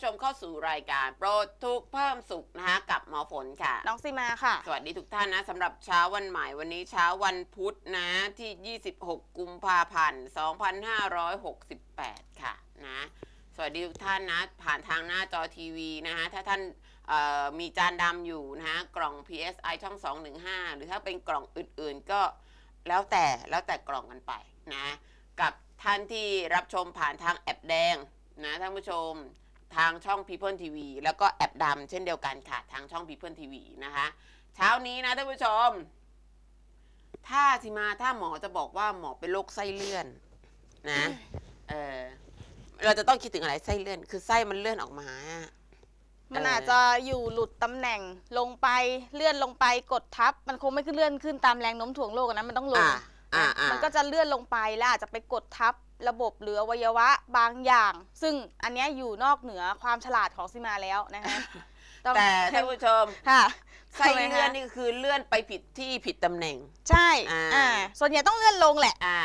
ผู้ชมเข้าสู่รายการโปรดทุกข์เพิ่มสุขนะคะกับหมอฝนค่ะ น้องซีมาค่ะ สวัสดีทุกท่านนะสำหรับเช้าวันใหม่วันนี้เช้าวันพุธนะที่ 26 กุมภาพันธ์2568 ค่ะนะสวัสดีทุกท่านนะผ่านทางหน้าจอทีวีนะฮะถ้าท่านเอ่อมีจานดำอยู่นะฮะกล่อง PSI ช่อง 215 หรือถ้าเป็นกล่องอื่นๆ ก็แล้วแต่แล้วแต่กล่องกันไปนะกับท่านที่รับชมผ่านทางแอปแดงนะท่านผู้ชม ทางช่อง People TV แล้วก็แอปดำเช่นเดียวกันค่ะ ทางช่อง People TV นะคะ เช้านี้นะท่านผู้ชม ถ้าสิมาถ้าหมอจะบอกว่าหมอเป็นโรคไส้เลื่อนนะเออเราจะต้องคิดถึงอะไรไส้เลื่อน คือไส้มันเลื่อนออกมาอะมันเออออาจจะอยู่หลุดตำแหน่งลงไปเลื่อนลงไปกดทับ มันคงไม่ขึ้นเลื่อนขึ้นตามแรงโน้มถ่วงโลกอะนะมันต้องลงอ่าอ่าอ่ามันก็จะเลื่อนลงไปแล้วอาจจะไปกดทับ ระบบหรืออวัยวะบางอย่าง ซึ่งอันเนี้ยอยู่นอกเหนือความฉลาดของซีมาแล้วนะคะองแต่ท่านผู้ชมค่ะไส้ทำไมคะเลื่อนนี่คือเลื่อนไปผิดที่ผิดตำแหน่ง ใช่อ่า อ่าส่วนใหญ่ต้องเลื่อนลงแหละ อ่า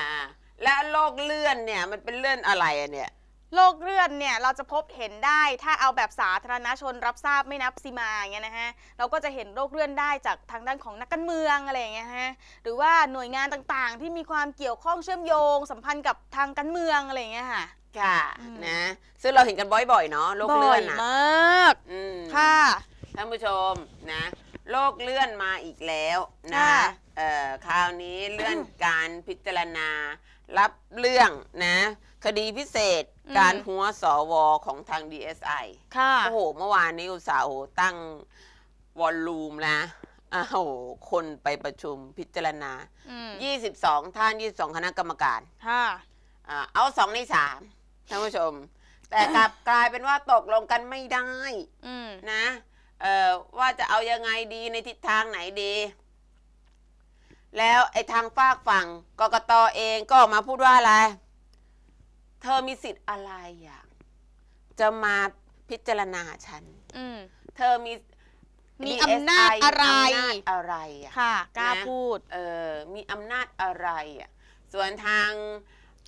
และโรคเลื่อนเนี่ยมันเป็นเลื่อนอะไรอะเนี่ย โรคเลื่อนเนี่ยเราจะพบเห็นได้ถ้าเอาแบบสาธารณชนรับทราบไม่นับซีมาอย่างเงี้ยนะฮะเราก็จะเห็นโรคเลื่อนได้จากทางด้านของนักการเมืองอะไรอย่างเงี้ยฮะหรือว่าหน่วยงานต่างๆ ที่มีความเกี่ยวข้องเชื่อมโยง สัมพันธ์กับทางการเมืองอะไรอย่างเงี้ยค่ะ ค่ะอืม นะ ซึ่งเราเห็นกันบ่อยๆเนาะโรคบ่เลื่ออนยอะมากอืมค่ะ ท่านผู้ชมนะโรคเลื่อนมาอีกแล้วนะค่ะเอ่อคราวนี้เลื่อนการพิจารณา รับเรื่องนะ คดีพิเศษ การหัวสวของทาง DSI ค่ะ โอ้โห เมื่อวานนี้อุตสาห์โอ้โหตั้งวอลลุ่มนะอ้าวโหคนไปประชุมพิจารณา อืม22 ท่าน 22 คณะกรรมการค่ะ อ่าเอาสองในสามท่านผู้ชม แต่กลับกลายเป็นว่าตกลงกันไม่ได้อืม นะเอ่อว่าจะเอายังไงดีในทิศทางไหนดี แล้วไอ้ทางฝากฝั่งกกตเองก็ออกมาพูดว่าอะไร เธอมีสิทธิ์อะไรอะจะมาพิจารณาฉัน อืม เธอมี มี DSI อำนาจอะไร อำนาจอะไรอะ ค่ะกล้านะ พูด เออมีอำนาจอะไรอะ ส่วนทาง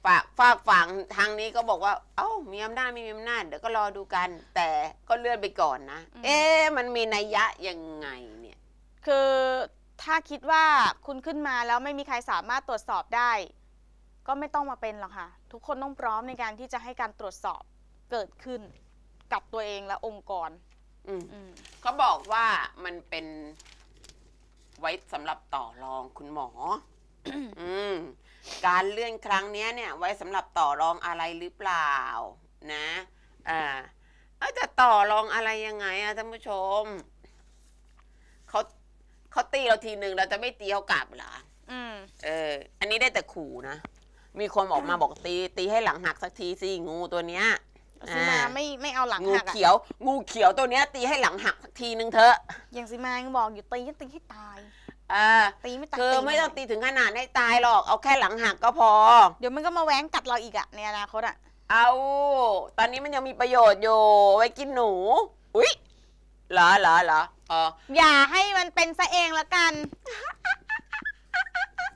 ฝากฝากฝั่งทางนี้ก็บอกว่า เอ้า มีอำนาจไม่มีอำนาจเดี๋ยวก็รอดูกัน แต่ก็เลื่อนไปก่อนนะ อืม เอ๊ะมันมีนัยยะยังไงเนี่ย คือถ้าคิดว่าคุณขึ้นมาแล้วไม่มีใครสามารถตรวจสอบได้ ก็ไม่ต้องมาเป็นหรอกค่ะ ทุกคนต้องพร้อมในการที่จะให้การตรวจสอบเกิดขึ้นกับตัวเองและองค์กรอืมอืมเขาบอกว่ามันเป็นไว้สำหรับต่อรองคุณหมอ อืม การเลื่อนครั้งเนี้ยเนี่ยไว้สำหรับต่อรองอะไรหรือเปล่า นะอ่าเอ้าจะต่อรองอะไรยังไงอะท่านผู้ชมเขาเขาตีเราทีหนึ่งเราจะไม่ตีเขากลับเหรออืม เออ อันนี้ได้แต่ขู่นะ มีคนออกมาบอกตี ตีให้หลังหักสักทีสิงูตัวเนี้ยซีมาอ่าไม่ไม่เอาหลังงูหักอะเขียว งูเขียวตัวเนี้ย ตีให้หลังหักสักทีนึงเถอะอย่างซีมายังบอกอยู่ตีก็ตีให้ตาย อ่าตีไม่ตายคือตีไม่ต้องหน่ยตีถึงขนาดให้ตายหรอก เอาแค่หลังหักก็พอ เดี๋ยวมันก็มาแหว้งกัดเราอีกอะในอนาคตอะเอา ตอนนี้มันยังมีประโยชน์อยู่ ไว้กินหนู อุ๊ยเหรอเหรอเหรออ๋ออย่าให้มันเป็นซะเองละกัน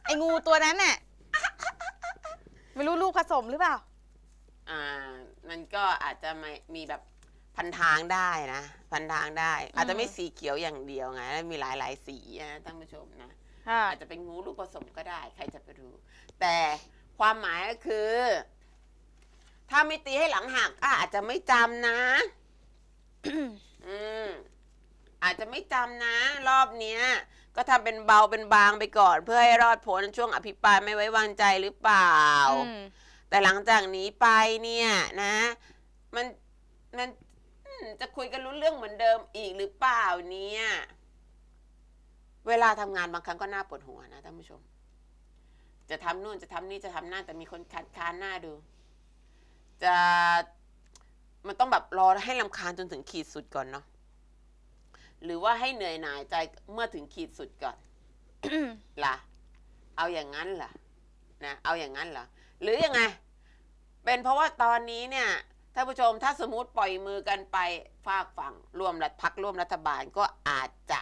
ไอ้งูตัวนั้นน่ะ ไม่รู้ลูกผสมหรือเปล่า อ่ามันก็อาจจะไม่มีแบบพันทางได้นะ พันทางได้ อาจจะไม่สีเขียวอย่างเดียวไงแล้วมีหลายหลายๆสีนะท่านผู้ชมนะ ค่ะอาจจะเป็นงูลูกผสมก็ได้ ใครจะไปรู้แต่ความหมายก็คือ ถ้าไม่ตีให้หลังหักก็อาจจะไม่จำนะ อืมอาจจะไม่จำนะ รอบเนี้ย ก็ทำเป็นเบาเป็นบางไปก่อน เพื่อให้รอดพ้นช่วงอภิปรายไม่ไว้วางใจหรือเปล่าอืมแต่หลังจากนี้ไปเนี่ยนะ มันมันอืมจะคุยกันรู้เรื่องเหมือนเดิมอีกหรือเปล่าเนี่ย เวลาทำงานบางครั้งก็น่าปวดหัวนะท่านผู้ชม จะทำนู่นจะทำนี่จะทำนั่นแต่มีคนคัดค้านหน้าดู จะมันต้องแบบรอให้ลำคาญจนถึงขีดสุดก่อนเนาะ หรือว่าให้เหนื่อยหน่ายใจเมื่อถึงขีดสุดก่อนล่ะ เอาอย่างนั้นล่ะนะเอาอย่างนั้นเหรอหรือยังไง เป็นเพราะว่าตอนนี้เนี่ยท่านผู้ชมถ้าสมมติปล่อยมือกันไปฝากฝั่งร่วมรัฐพักร่วมรัฐบาลก็อาจจะ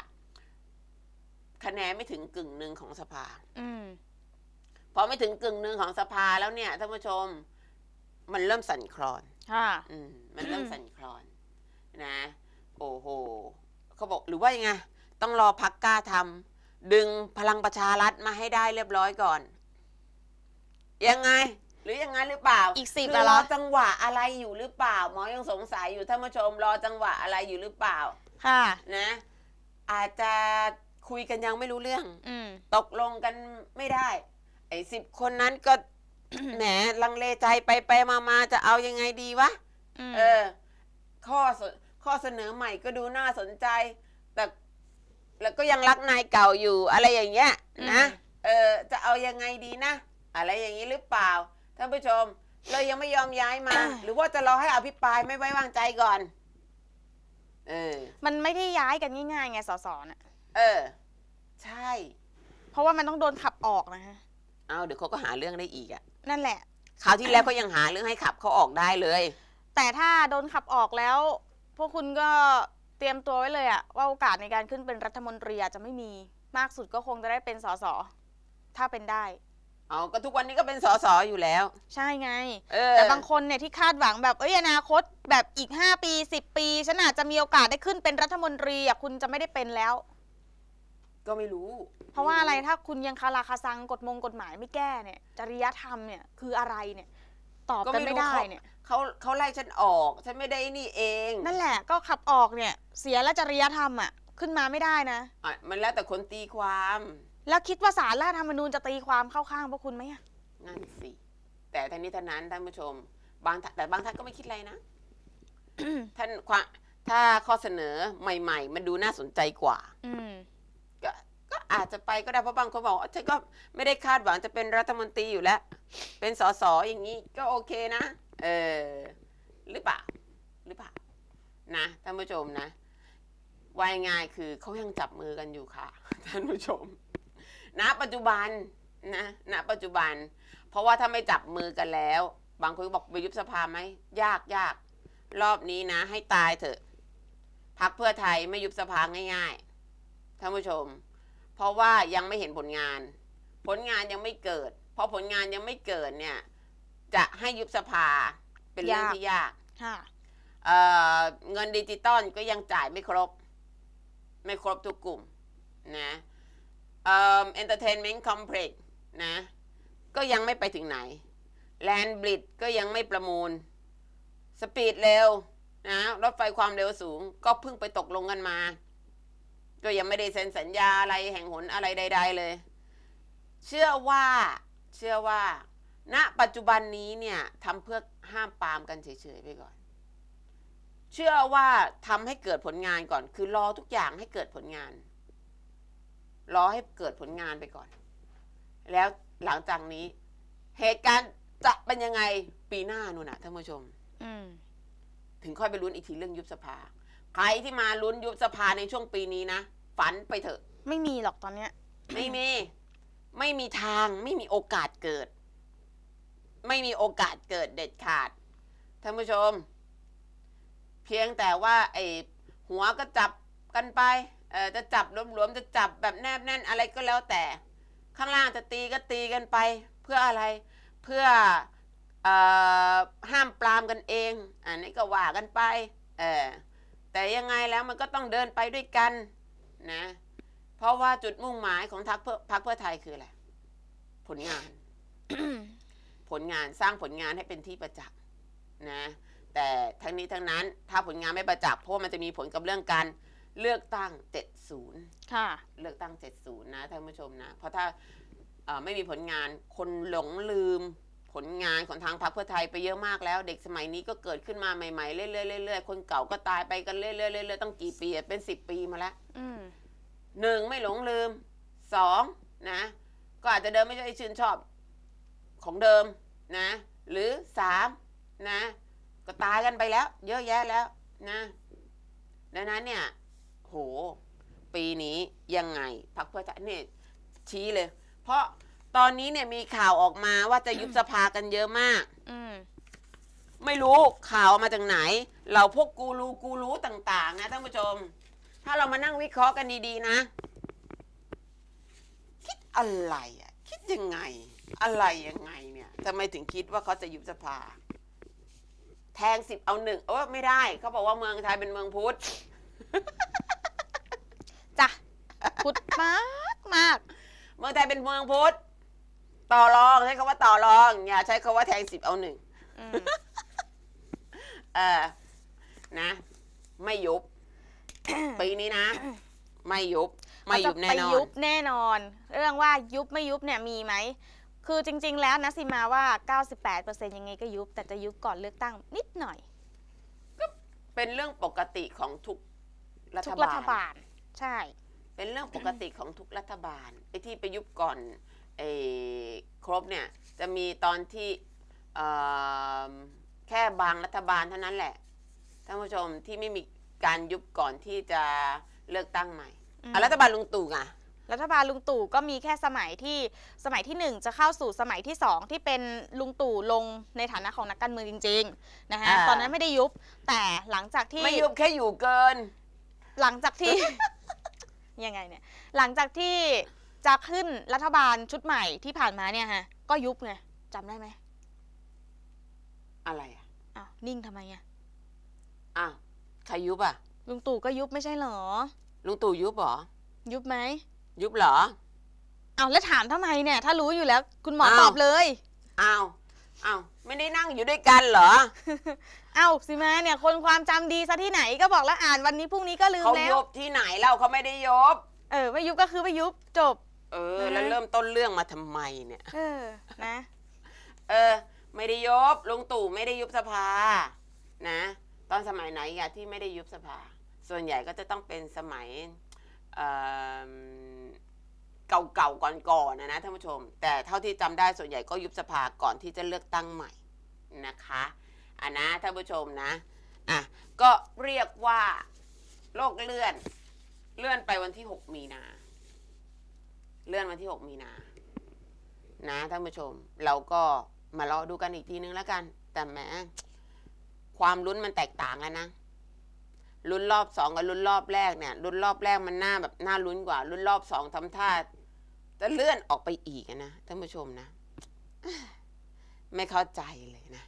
คะแนนไม่ถึงกึ่งหนึ่งของสภาอืมพอไม่ถึงกึ่งหนึ่งของสภาแล้วเนี่ยท่านผู้ชม มันเริ่มสั่นคลอนค่ะอืมมันเริ่มสั่นคลอน นะ โอ้โห เขาบอกหรือว่ายังไงต้องรอพักกล้าทำดึงพลังประชารัฐมาให้ได้เรียบร้อยก่อน ยังไง หรือยังไงหรือเปล่าอีกสิบคืออะรเหรออจังหวะอะไรอยู่หรือเปล่าหมอยังสงสัยอยู่ท่านผู้ชมรอจังหวะอะไรอยู่หรือเปล่า ค่ะนะ อาจจะคุยกันยังไม่รู้เรื่องอืมตกลงกันไม่ได้ ไอ้สิบคนนั้นก็แหมลังเลใจไปไปมามาจะเอายังไงดีวะอืมเออ ข้อเส ข้อเสนอใหม่ก็ดูน่าสนใจ แต่แล้วก็ยังรักนายเก่าอยู่อะไรอย่างเงี้ยนะเออจะเอายังไงดีนะ อะไรอย่างนี้หรือเปล่าท่านผู้ชมเรายังไม่ยอมย้ายมา หรือว่าจะรอให้อภิปรายไม่ไว้วางใจก่อนเออมันไม่ได้ย้ายกันง่ายๆไงสสน่ะเออ ใช่ เพราะว่ามันต้องโดนขับออกนะฮะเอาเดี๋ยวเขาก็หาเรื่องได้อีกอะนั่นแหละคราวที่แล้วเขายังหาเรื่องให้ขับเขาออกได้เลย แต่ถ้าโดนขับออกแล้ว พวกคุณก็เตรียมตัวไว้เลยอะว่าโอกาสในการขึ้นเป็นรัฐมนตรีอาจจะไม่มีมากสุดก็คงจะได้เป็นสสถ้าเป็นได้ เอาก็ทุกวันนี้ก็เป็นสสอยู่แล้ว ใช่ไง เออ แต่บางคนเนี่ยที่คาดหวังแบบเอ้ยอนาคตแบบอีก 5 ปี 10 ปีฉันอาจจะมีโอกาสได้ขึ้นเป็นรัฐมนตรีอะคุณจะไม่ได้เป็นแล้ว ก็ไม่รู้เพราะว่าอะไรถ้าคุณยังคาราคาซังกฎมงกฎหมายไม่แก้เนี่ย จริยธรรมเนี่ยคืออะไรเนี่ย ตอบกันไม่ได้เนี่ย เขาเขาไล่ฉันออก ฉันไม่ได้นี่เองนั่นแหละก็ขับออกเนี่ย เสียและจริยธรรมอะ ขึ้นมาไม่ได้นะ อะมันแล้วแต่คนตีความ แล้วคิดว่าสารรัฐธรรมนูญจะตีความเข้าข้างพวกคุณไหมอะนั่นสิ แต่ท่านนี้ท่านนั้นท่านผู้ชม บางท่านแต่บางท่านก็ไม่คิดอะไรนะ ท่านความถ้าข้อเสนอใหม่ ๆ มันดูน่าสนใจกว่า อืม ก็ก็อาจจะไปก็ได้เพราะบางคนบอกว่าฉันก็ไม่ได้คาดหวังจะเป็นรัฐมนตรีอยู่แล้ว เป็นสสอย่างนี้ก็โอเคนะ เออหรือเปล่าหรือเปล่านะท่านผู้ชมนะวายง่ายคือเขายังจับมือกันอยู่ค่ะ ท่านผู้ชมณปัจจุบันนะณปัจจุบัน เพราะว่าถ้าไม่จับมือกันแล้ว บางคนบอกไปยุบสภาไหมยากยากรอบนี้นะ ให้ตายเถอะพักเพื่อไทยไม่ยุบสภาง่ายๆท่านผู้ชม เพราะว่ายังไม่เห็นผลงาน ผลงานยังไม่เกิดพอผลงานยังไม่เกิดเนี่ย จะให้ยุบสภาเป็นเรื่องยากที่ยากค่ะเอ่อเงินดิจิตอลก็ยังจ่ายไม่ครบ ไม่ครบทุกกลุ่มนะเอ่อ entertainment complex นะก็ยังไม่ไปถึงไหน Land Bridge ก็ยังไม่ประมูล สปีดเร็วนะรถไฟความเร็วสูง ก็เพิ่งไปตกลงกันมา ก็ยังไม่ได้เซ็นสัญญาอะไรแห่งหนอะไรใด ๆ เลย เชื่อว่าเชื่อว่า ณปัจจุบันนี้เนี่ยทำเพื่อห้ามปรามกันเฉยๆไปก่อน เชื่อว่าทำให้เกิดผลงานก่อน คือรอทุกอย่างให้เกิดผลงาน รอให้เกิดผลงานไปก่อน แล้วหลังจากนี้ เหตุการณ์จะเป็นยังไงปีหน้านู่นนะท่านผู้ชมอืมถึงค่อยไปลุ้นอีกทีเรื่องยุบสภา ใครที่มาลุ้นยุบสภาในช่วงปีนี้นะฝันไปเถอะ ไม่มีหรอกตอนเนี้ย ไม่มี ไม่มีทางไม่มีโอกาสเกิด ไม่มีโอกาสเกิดเด็ดขาดท่านผู้ชม เพียงแต่ว่าไอ้หัวก็จับกันไปเออจะจับหลวมๆจะจับแบบแนบแน่นอะไรก็แล้วแต่ ข้างล่างจะตีก็ตีกันไป เพื่ออะไรเพื่อออห้ามปรามกันเอง อันนี้ก็ว่ากันไปเออแต่ยังไงแล้วมันก็ต้องเดินไปด้วยกันนะเพราะว่าจุดมุ่งหมายของทักเพื่อพักเพื่อไทยคืออะไรผลงาน ผลงานสร้างผลงานให้เป็นที่ประจักษ์นะแต่ทั้งนี้ทั้งนั้นถ้าผลงานไม่ประจักษ์เพราะว่ามันจะมีผลกับเรื่องการเลือกตั้ง 70 ค่ะ เลือกตั้ง 70 นะท่านผู้ชมนะ เพราะถ้าเอ่อไม่มีผลงานคนหลงลืมผลงานของทางพรรคเพื่อไทยไปเยอะมากแล้ว เด็กสมัยนี้ก็เกิดขึ้นมาใหม่ๆเรื่อยๆเรื่อยๆคนเก่าก็ตายไปกันเรื่อยๆเรื่อยๆตั้งกี่ปีอะเป็น10ปีมาแล้วอืมหนึ่งไม่หลงลืมสองนะ ก็อาจจะเดิมไม่ใช่ชื่นชอบ ของเดิมนะ หรือสามนะ ก็ตายกันไปแล้ว เยอะแยะแล้วนะดังนั้นเนี่ย โห ปีนี้ยังไงพักเพื่อไทยเนี่ยชี้เลย เพราะตอนนี้เนี่ยมีข่าวออกมาว่าจะยุบสภากันเยอะมาก อืม ไม่รู้ข่าวมาจากไหน เราพวกกูรูกูรู้ต่าง ๆ นะท่านผู้ชม ถ้าเรามานั่งวิเคราะห์กันดีๆนะ คิดอะไรอะคิดยังไง อะไรยังไงเนี่ยทำไมถึงคิดว่าเขาจะยุบสภา แทงสิบเอาหนึ่งเออไม่ได้ เขาบอกว่าเมืองไทยเป็นเมืองพุทธ จ้ะพุดมากมากเมืองไทยเป็นเมืองพุทธ ต่อรองใช้คำว่าต่อรองอย่าใช้คำว่าแทงสิบเอาหนึ่งอืมเออนะ ไม่ยุบ ปีนี้นะ ไม่ยุบ ไม่ยุบแน่นเขาจะไปอนยุบแน่นอน เรื่องว่ายุบไม่ยุบเนี่ยมีไหม คือจริง ๆ แล้วนะสิมาว่า 98%ยังไงก็ยุบ แต่จะยุบก่อนเลือกตั้งนิดหน่อย เป็นเรื่องปกติของทุกรัทุฐกรับาฐลบาลใช่ เป็นเรื่องปกติของทุกรัฐบาลไอ้ที่ไปยุบก่อนไอ้ครบเนี่ยจะมีตอนที่เอิ่มแค่บางรัฐบาลเท่านั้นแหละท่านผู้ชมที่ไม่มีการยุบก่อนที่จะเลือกตั้งใหม่อืม อะรัฐบาลลุงตู่ไง รัฐบาลลุงตู่ก็มีแค่สมัยที่สมัยที่หนึ่งจะเข้าสู่สมัยที่สองที่เป็นลุงตู่ลงในฐานะของนักการเมืองจริงๆนะคะอ่า ตอนนั้นไม่ได้ยุบแต่หลังจากที่ ไม่ยุบแค่อยู่เกิน หลังจากที่ ยังไงเนี่ย หลังจากที่จะขึ้นรัฐบาลชุดใหม่ที่ผ่านมาเนี่ยฮะ ก็ยุบไงจำได้ไหมอะไรอะอ้าวนิ่งทำไมอะอ้าวใครยุบอะลุงตู่ก็ยุบไม่ใช่เหรอ ลุงตู่ยุบเหรอยุบไหม ยุบเหรออ้าวแล้วถามทำไมเนี่ย ถ้ารู้อยู่แล้ว คุณหมออ้าว ตอบเลย อ้าวอ้าวไม่ได้นั่งอยู่ด้วยกันเหรอเอ้าสิมาเนี่ย คนความจำดีซะที่ไหนก็บอกแล้วอ่านวันนี้พรุ่งนี้ก็ลืมเขาแล้ยวบที่ไหนเล่าเขาไม่ได้ยบ เออไม่ยุบก็คือไม่ยุบจบ เออนะแล้วเริ่มต้นเรื่องมาทำไมเนี่ย เออนะ เออ ไม่ได้ยบลุงตู่ไม่ได้ยุบสภา นะ ตอนสมัยไหนอะที่ไม่ได้ยุบสภา ส่วนใหญ่ก็จะต้องเป็นสมัยเอิ่ม เก่าๆก่อนๆนะนะท่านผู้ชม แต่เท่าที่จำได้ส่วนใหญ่ก็ยุบสภาก่อนที่จะเลือกตั้งใหม่นะคะอะนะท่านผู้ชมนะอะก็เรียกว่าโลกเลื่อน เลื่อนไปวันที่ 6 มีนา เลื่อนวันที่ 6 มีนา นะท่านผู้ชม เราก็มารอดูกันอีกทีนึงแล้วกัน แต่แหมความลุ้นมันแตกต่างกันนะลุ้นรอบสองกับลุ้นรอบแรกเนี่ยลุ้นรอบแรกมันน่าแบบน่าลุ้นกว่าลุ้นรอบสองทำท่า จะเลื่อนออกไปอีกนะท่านผู้ชมนะ ไม่เข้าใจเลยนะ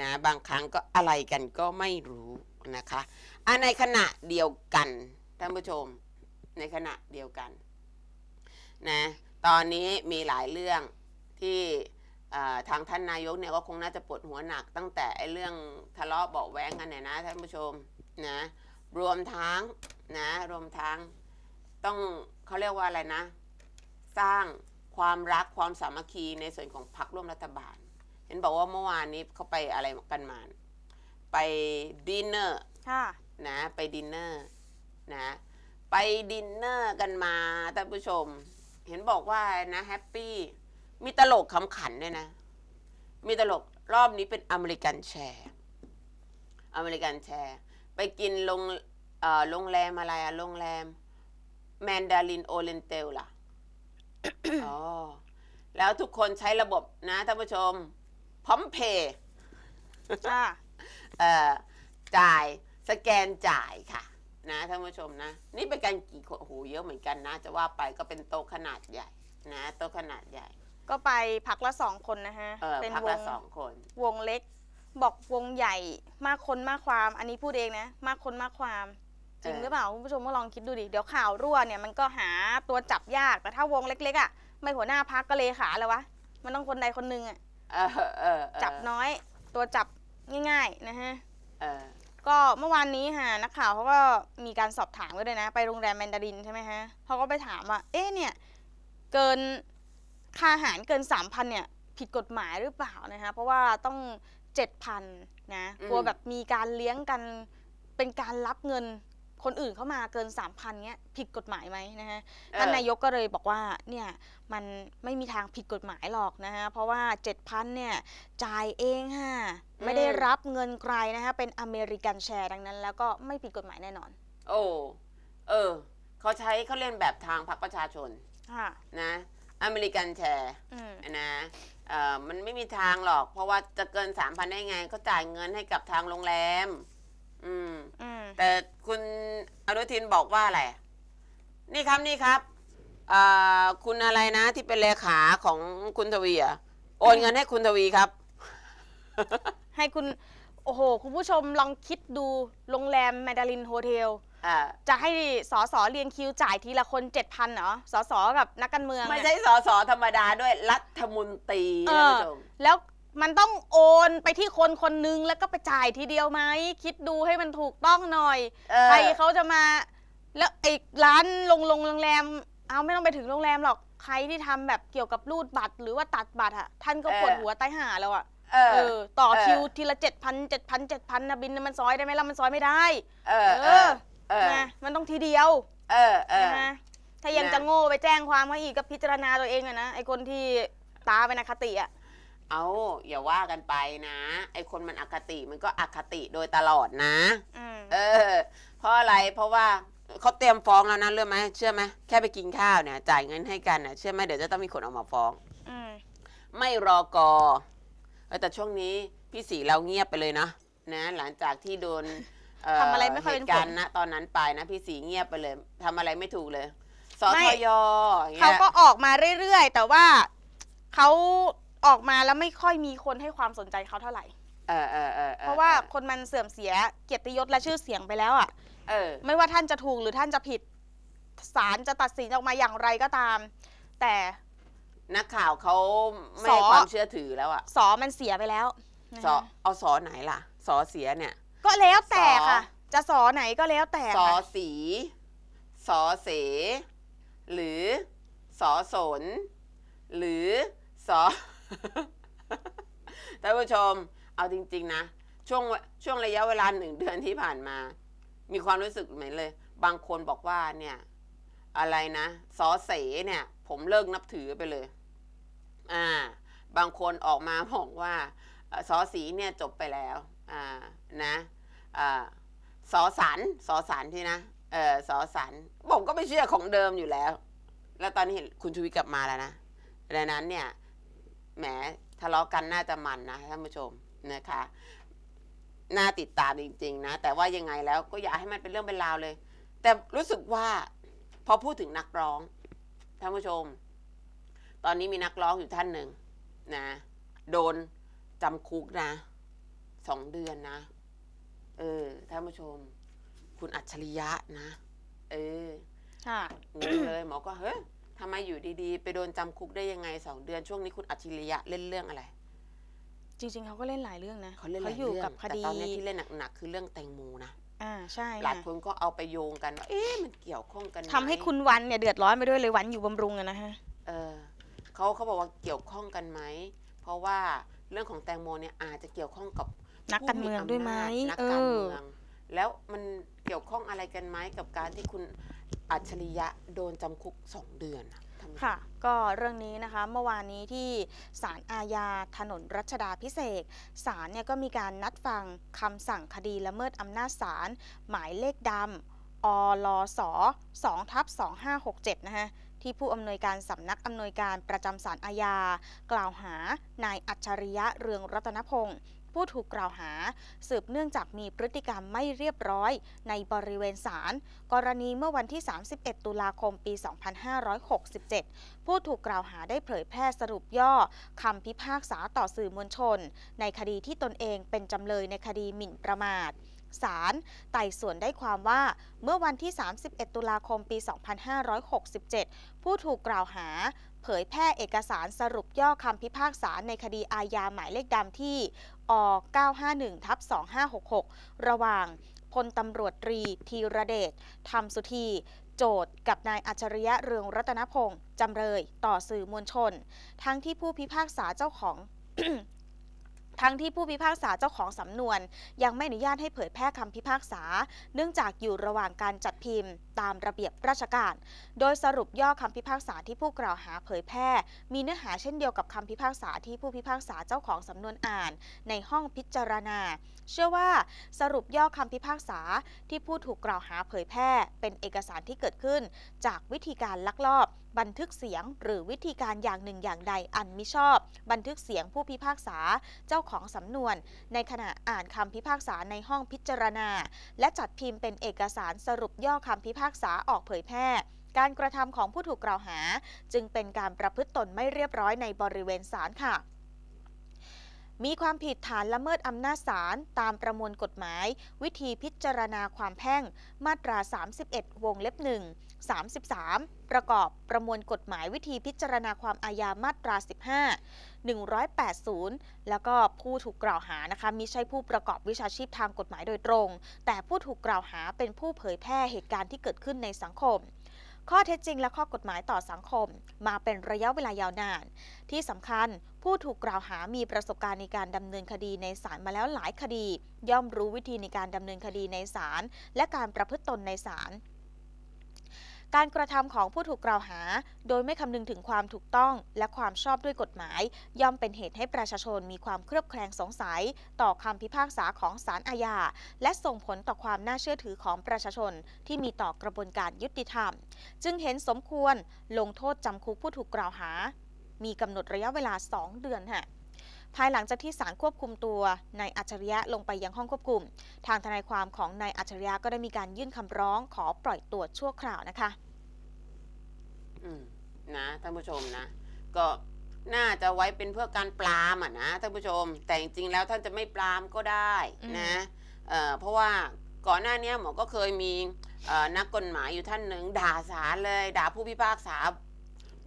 นะบางครั้งก็อะไรกันก็ไม่รู้นะคะอะในขณะเดียวกันท่านผู้ชม ในขณะเดียวกันนะตอนนี้มีหลายเรื่องที่ทางท่านนายกเนี่ยก็คงน่าจะปวดหัวหนัก ตั้งแต่ไอ้เรื่องทะเลาะเบาะแว้งกันเนี่ยนะท่านผู้ชมนะรวมทั้งนะรวมทั้งต้องเขาเรียกว่าอะไรนะ สร้างความรักความสามัคคีในส่วนของพรรคร่วมรัฐบาล เห็นบอกว่าเมื่อวานนี้เขาไปอะไรกันมา ไปดินเนอร์ค่ะนะ ไปดินเนอร์นะ ไปดินเนอร์กันมาท่านผู้ชม เห็นบอกว่านะแฮปปี้มีตลกขำขันด้วยนะ มีตลกรอบนี้เป็นอเมริกันแชร์อเมริกันแชร์ไปกินโรงเอ่อโรงแรมอะไรอะโรงแรมแมนดารินโอเรนเตลล่ะ อ๋อ แล้วทุกคนใช้ระบบนะท่านผู้ชม พร้อมเพย์ค่ะเอ่อจ่ายสแกนจ่ายค่ะ นะท่านผู้ชมนะ นี่เป็นการกี่คนโอ้โหเยอะเหมือนกันนะ จะว่าไปก็เป็นโต๊ะขนาดใหญ่ นะโต๊ะขนาดใหญ่ ก็ไปพักละสองคนนะฮะเออเป็นพักวละงสองคน วงเล็ก บอกวงใหญ่ มากคนมากความ อันนี้พูดเองนะ มากคนมากความ จริงเออหรือเปล่าคุณผู้ชมก็ลองคิดดูดิเดี๋ยวข่าวรั่วเนี่ยมันก็หาตัวจับยากแต่ถ้าวงเล็กๆอะไม่หัวหน้าพักก็เลขาเลยวะมันต้องคนใดคนหนึ่งอะเออเออเออจับน้อย ตัวจับง่าย ๆ นะฮะเออก็เมื่อวานนี้ค่ะนักข่าวเขาก็มีการสอบถามกันด้วยนะ ไปโรงแรมแมนดารินใช่ไหมฮะเขาก็ไปถามว่า เอ๊ะเนี่ย เกินค่าอาหารเกินสามพันเนี่ย ผิดกฎหมายหรือเปล่านะคะเพราะว่าต้องเจ็ดพันนะกลัวแบบมีการเลี้ยงกันเป็นการรับเงิน คนอื่นเข้ามาเกินสามพันเนี้ยผิดกฎหมายไหมนะฮะท่านนายกก็เลยบอกว่าเนี่ยมันไม่มีทางผิดกฎหมายหรอกนะฮะเพราะว่า 7,000เนี่ยจ่ายเองค่ะไม่ได้รับเงินใครนะคะเป็นอเมริกันแชร์ดังนั้น แล้วก็ไม่ผิดกฎหมายแน่นอน โอ้เออเขาใช้เขาเล่นแบบทางพรรคประชาชนค่ะนะอเมริกันแชร์อืมนะเอ่อมันไม่มีทางหรอก เพราะว่าจะเกินสามพันได้ไงเขาจ่ายเงินให้กับทางโรงแรม อืม อืม แต่คุณอนุทินบอกว่าอะไร นี่ครับนี่ครับอ่าคุณอะไรนะที่เป็นเลขาของคุณทวีอะโอนเงินให้คุณทวีครับ ให้คุณ โอ้โห คุณผู้ชมลองคิดดูโรงแรมแมดาลินโฮเทล อ่า จะให้สอสอเรียงคิวจ่ายทีละคน7,000เหรอสอสอกับนักการเมืองไม่เนี่ย ใช่สอสอธรรมดาด้วยรัฐมนตรีเอนะอ ผู้ชม แล้ว มันต้องโอนไปที่คนคนนึงแล้วก็ไปจ่ายทีเดียวไหมคิดดูให้มันถูกต้องหน่อย เออ ใครเขาจะมา แล้วไอ้ร้านลงลงโรงแรม เอาไม่ต้องไปถึงโรงแรมหรอกใครที่ทำแบบเกี่ยวกับรูดบัตรหรือว่าตัดบัตรอะท่านก็ปวดหัวใต้หาแล้วอะเออเออ ต่อเออ คิวทีละเจ็ดพันเจ็ดพันเจ็ดพันนะบินน่ะมันซอยได้ไหมล่ะมันซอยไม่ได้ เออ เออ เออ นะมันต้องทีเดียวเออ เออ นะถ้ายังนะ จะโง่ไปแจ้งความเขาอีกก็พิจารณาตัวเองอะนะไอ้คนที่ตาเป็นอคติอะ เอาอย่าว่ากันไปนะ ไอคนมันอคติมันก็อคติโดยตลอดนะ อืมเออ เพราะอะไรเพราะว่าเขาเตรียมฟ้องแล้วนะเรื่องไหมเชื่อไหมแค่ไปกินข้าวเนี่ยจ่ายเงินให้กันเนี่ยเชื่อไหมเดี๋ยวจะต้องมีคนออกมาฟ้อง อืมไม่รอกอเออแต่ช่วงนี้พี่สีเราเงียบไปเลยนะนะ หลังจากที่โดนเทำอะไรไม่ค่อยเป็นเหตุการผลณ์นะตอนนั้นไปนะพี่สีเงียบไปเลยทำอะไรไม่ถูกเลยสไม่ทยอย่างเขาเงี้ยก็ออกมาเรื่อยๆ แต่ว่าเขา ออกมาแล้วไม่ค่อยมีคนให้ความสนใจเขาเท่าไหร่ เออเออเออออเพราะว่าคนมันเสื่อมเสียเกียรติยศและชื่อเสียงไปแล้วอะเออ ไม่ว่าท่านจะถูกหรือท่านจะผิดศาลจะตัดสินออกมาอย่างไรก็ตาม แต่นักข่าวเขาไม่สอให้ความเชื่อถือแล้วอะสอมันเสียไปแล้วนะสอคะเอาสอไหนล่ะ สอเสียเนี่ย ก็แล้วแต่สอค่ะ จะสอไหนก็แล้วแต่สอค่ะสีสอเส หรือสอสน หรือสอ ท่านผู้ชม เอาจริง ๆ นะ ช่วงช่วงระยะเวลาหนึ่งเดือนที่ผ่านมา มีความรู้สึกเหมือนเลย บางคนบอกว่าเนี่ย อะไรนะสอเสเนี่ย ผมเลิกนับถือไปเลย อ่า บางคนออกมาบอกว่าเอ่อสอสีเนี่ยจบไปแล้ว อ่า นะอ่าสอสันสอสันที่นะ เออสอสันผมก็ไม่เชื่อของเดิมอยู่แล้ว แล้วตอนนี้เห็นคุณชูวิทย์กลับมาแล้วนะดังนั้นเนี่ย แหมทะเลาะกันน่าจะมันนะท่านผู้ชมนะคะน่าติดตามจริง ๆ นะ แต่ว่ายังไงแล้วก็อย่าให้มันเป็นเรื่องเป็นราวเลย แต่รู้สึกว่าพอพูดถึงนักร้องท่านผู้ชม ตอนนี้มีนักร้องอยู่ท่านหนึ่งนะโดนจำคุกนะสองเดือนนะ เออท่านผู้ชม คุณอัจฉริยะนะ เออ ค่ะงงเลยหมอก็เฮ้ย ทำไมอยู่ดีๆ ไปโดนจำคุกได้ยังไงสองเดือนช่วงนี้คุณอัจฉริยะเล่นเรื่องอะไรจริงๆเขาก็เล่นหลายเรื่องนะเขาเล่นหลายอยู่เรื่อกังบคแต่ดีตอนนี้ที่เล่นหนักๆคือเรื่องแตงโมนะอ่าใช่หลายค่ะคนก็เอาไปโยงกันว่าเอ๊ะมันเกี่ยวข้องกันไมทำให้คุณวันเนี่ยเดือดร้อนไปด้วยเลยวันอยู่บำรุงอะนะฮะเออเขาเขาบอกว่าเกี่ยวข้องกันไหมเพราะว่าเรื่องของแตงโมเนี่ยอาจจะเกี่ยวข้องกับ นักการเมืองด้วยไหมผู้อำนาจนักเอการอ เมืองแล้วมันเกี่ยวข้องอะไรกันไหมกับการที่คุณ อัจฉริยะโดนจำคุกสองเดือนทำไม ค่ะ ก็เรื่องนี้นะคะเมื่อวานนี้ที่ศาลอาญาถนนรัชดาพิเศษกศาลเนี่ยก็มีการนัดฟังคำสั่งคดีละเมิดอำนาจศาลหมายเลขดำอลส2ทับ2567 นะคะที่ผู้อำนวยการสำนักอำนวยการประจำศาลอาญากล่าวหานายอัจฉริยะเรืองรัตนพงศ์ ผู้ถูกกล่าวหา สืบเนื่องจากมีพฤติกรรมไม่เรียบร้อย ในบริเวณศาลกรณีเมื่อวันที่ 31 ตุลาคมปี 2567 ผู้ถูกกล่าวหาได้เผยแพร่สรุปย่อคำพิพากษาต่อสื่อมวลชน ในคดีที่ตนเองเป็นจำเลยในคดีหมิ่นประมาท ศาลไต่สวนได้ความว่าเมื่อวันที่ 31 ตุลาคมปี 2567 ผู้ถูกกล่าวหา เผยแพร่เอกสารสรุปย่อคำพิพากษาในคดีอาญาหมายเลขดำที่อ951ทับ2566 ระหว่างพลตำรวจตรีธีระเดชธรรมสุธีโจทย์กับนายอัจฉริยะเรืองรัตนพงศ์จำเลยต่อสื่อมวลชน ทั้งที่ผู้พิพากษาเจ้าของ ทั้งที่ผู้พิพากษาเจ้าของสำนวน ยังไม่อนุญาตให้เผยแพร่คำพิพากษา เนื่องจากอยู่ระหว่างการจัดพิมพ์ ตามระเบียบราชการ โดยสรุปย่อคำพิพากษาที่ผู้กล่าวหาเผยแพร่ มีเนื้อหาเช่นเดียวกับคำพิพากษาที่ผู้พิพากษาเจ้าของสำนวนอ่าน ในห้องพิจารณา เชื่อว่าสรุปย่อคำพิพากษาที่ผู้ถูกกล่าวหาเผยแพร่ เป็นเอกสารที่เกิดขึ้น จากวิธีการลักลอบบันทึกเสียง หรือวิธีการอย่างหนึ่งอย่างใดอันมิชอบ บันทึกเสียงผู้พิพากษาเจ้าของสำนวน ในขณะอ่านคำพิพากษาในห้องพิจารณา และจัดพิมพ์เป็นเอกสารสรุปย่อคำพิพากษาออกเผยแพร่การกระทำของผู้ถูกกล่าวหา จึงเป็นการประพฤติตนไม่เรียบร้อยในบริเวณศาลค่ะ มีความผิดฐานละเมิดอำนาจศาลตามประมวลกฎหมาย วิธีพิจารณาความแพ่ง มาตรา 31 วงเล็บ1 33 ประกอบประมวลกฎหมายวิธีพิจารณาความอาญามาตรา 15 180 แล้วก็ผู้ถูกกล่าวหานะคะมิใช่ผู้ประกอบวิชาชีพทางกฎหมายโดยตรง แต่ผู้ถูกกล่าวหาเป็นผู้เผยแพร่เหตุการณ์ที่เกิดขึ้นในสังคม ข้อเท็จจริงและข้อกฎหมายต่อสังคม มาเป็นระยะเวลายาวนาน ที่สำคัญผู้ถูกกล่าวหามีประสบการณ์ในการดำเนินคดีในศาลมาแล้วหลายคดี ย่อมรู้วิธีในการดำเนินคดีในศาลและการประพฤติตนในศาล การกระทำของผู้ถูกกล่าวหา โดยไม่คำนึงถึงความถูกต้อง และความชอบด้วยกฎหมาย ย่อมเป็นเหตุให้ประชาชนมีความเครือบแคลงสงสัย ต่อคำพิพากษาของศาลอาญาและส่งผลต่อความน่าเชื่อถือของประชาชน ที่มีต่อกระบวนการยุติธรรม จึงเห็นสมควรลงโทษจำคุกผู้ถูกกล่าวหา มีกำหนดระยะเวลา 2 เดือนค่ะ ภายหลังจากที่ศาลควบคุมตัวนายอัจฉริยะลงไปยังห้องควบคุม ทางทนายความของนายอัจฉริยะก็ได้มีการยื่นคำร้องขอปล่อยตัวชั่วคราวนะคะ อืมนะท่านผู้ชมนะ ก็น่าจะไว้เป็นเพื่อการปรามอะนะท่านผู้ชม แต่จริงๆแล้วท่านจะไม่ปรามก็ได้อืมนะเอ่อเพราะว่าก่อนหน้าเนี้ยหมอก็เคยมีเอ่อนักกฎหมายอยู่ท่านหนึ่งด่าศาลเลย ด่าผู้พิพากษา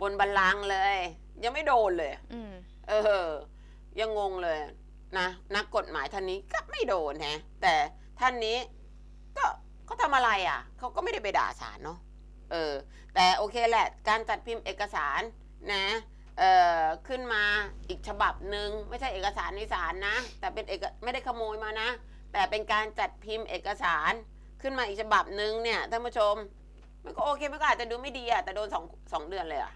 บนบัลลังก์เลย ยังไม่โดนเลยอืมเออ ยังงงเลยนะนักกฎหมายท่านนี้ก็ไม่โดนแฮะแต่ท่านนี้ก็เขาทำอะไรอะเขาก็ไม่ได้ไปด่าศาลเนาะเออแต่โอเคแหละ การจัดพิมพ์เอกสารนะเอ่อขึ้นมาอีกฉบับหนึ่งไม่ใช่เอกสารในศาลนะ แต่เป็นเอกไม่ได้ขโมยมานะ แต่เป็นการจัดพิมพ์เอกสารขึ้นมาอีกฉบับหนึ่งเนี่ยท่านผู้ชม มันก็โอเคมันก็อาจจะดูไม่ดีอะแต่โดนสองสองเดือนเลยอะ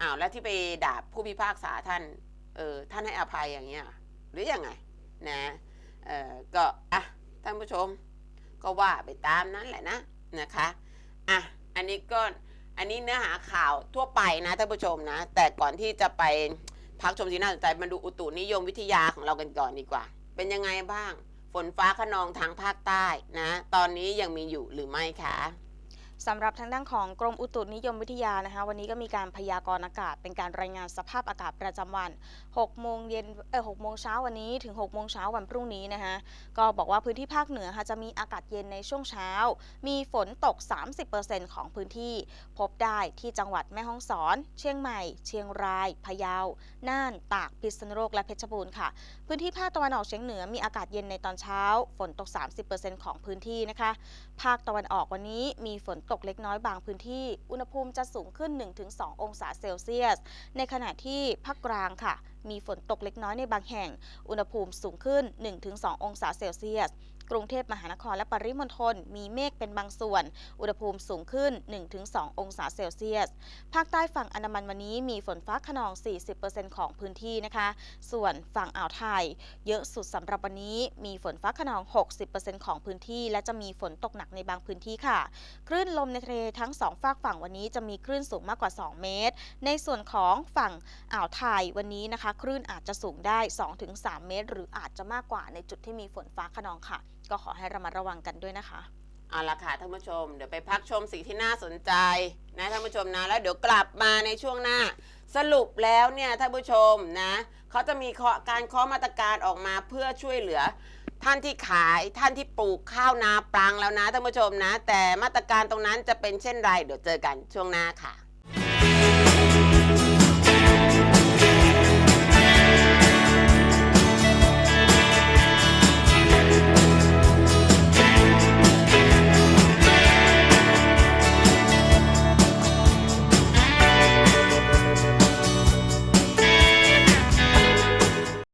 อ้าวแล้วที่ไปด่าผู้พิพากษาท่าน เออท่านให้อภัยอย่างเงี้ยหรือยังไงนะเออก็อะท่านผู้ชมก็ว่าไปตามนั้นแหละนะนะคะอะอันนี้ก็อันนี้เนื้อหาข่าวทั่วไปนะท่านผู้ชมนะ แต่ก่อนที่จะไปพักชมที่น่าสนใจมาดูอุตุนิยมวิทยาของเรากันก่อนดีกว่า เป็นยังไงบ้าง ฝนฟ้าขนองทางภาคใต้นะ ตอนนี้ยังมีอยู่หรือไม่คะ สำหรับทางด้านของกรมอุตุนิยมวิทยานะคะวันนี้ก็มีการพยากรณ์อากาศ เป็นการรายงานสภาพอากาศประจำวัน6โมงเย็นเออ6โมงเช้าวันนี้ถึง6โมงเช้าวันพรุ่งนี้นะคะก็บอกว่าพื้นที่ภาคเหนือค่ะจะมีอากาศเย็นในช่วงเช้า มีฝนตก 30%ของพื้นที่ พบได้ที่จังหวัดแม่ฮ่องสอน เชียงใหม่ เชียงราย พะเยา น่าน ตาก พิษณุโลกและเพชรบูรณ์ค่ะ พื้นที่ภาคตะวันออกเฉียงเหนือมีอากาศเย็นในตอนเช้า ฝนตก 30%ของพื้นที่นะคะ ภาคตะวันออกวันนี้มีฝนตกเล็กน้อยบางพื้นที่ อุณหภูมิจะสูงขึ้น 1-2 องศาเซลเซียส ในขณะที่ภาคกลางค่ะ มีฝนตกเล็กน้อยในบางแห่ง อุณหภูมิสูงขึ้น 1-2 องศาเซลเซียส กรุงเทพมหานครและปริมณฑลมีเมฆเป็นบางส่วน อุณหภูมิสูงขึ้น 1-2 องศาเซลเซียส ภาคใต้ฝั่งอันดามันวันนี้มีฝนฟ้าขนอง 40%ของพื้นที่นะคะ ส่วนฝั่งอ่าวไทย เยอะสุดสำหรับวันนี้มีฝนฟ้าขนอง 60%ของพื้นที่ และจะมีฝนตกหนักในบางพื้นที่ค่ะ คลื่นลมในทะเลทั้งสองฝากฝั่งวันนี้จะมีคลื่นสูงมากกว่า 2 เมตร ในส่วนของฝั่งอ่าวไทยวันนี้นะคะ คลื่นอาจจะสูงได้ 2-3 เมตร หรืออาจจะมากกว่าในจุดที่มีฝนฟ้าขนองค่ะก็ขอให้ระมัดระวังกันด้วยนะคะ เอาละค่ะท่านผู้ชม เดี๋ยวไปพักชมสิ่งที่น่าสนใจนะท่านผู้ชมนะ แล้วเดี๋ยวกลับมาในช่วงหน้า สรุปแล้วเนี่ยท่านผู้ชมนะเขาจะมีเคาะการเคาะมาตรการออกมาเพื่อช่วยเหลือ ท่านที่ขายท่านที่ปลูกข้าวนาปรังแล้วนะท่านผู้ชมนะ แต่มาตรการตรงนั้นจะเป็นเช่นไรเดี๋ยวเจอกันช่วงหน้าค่ะ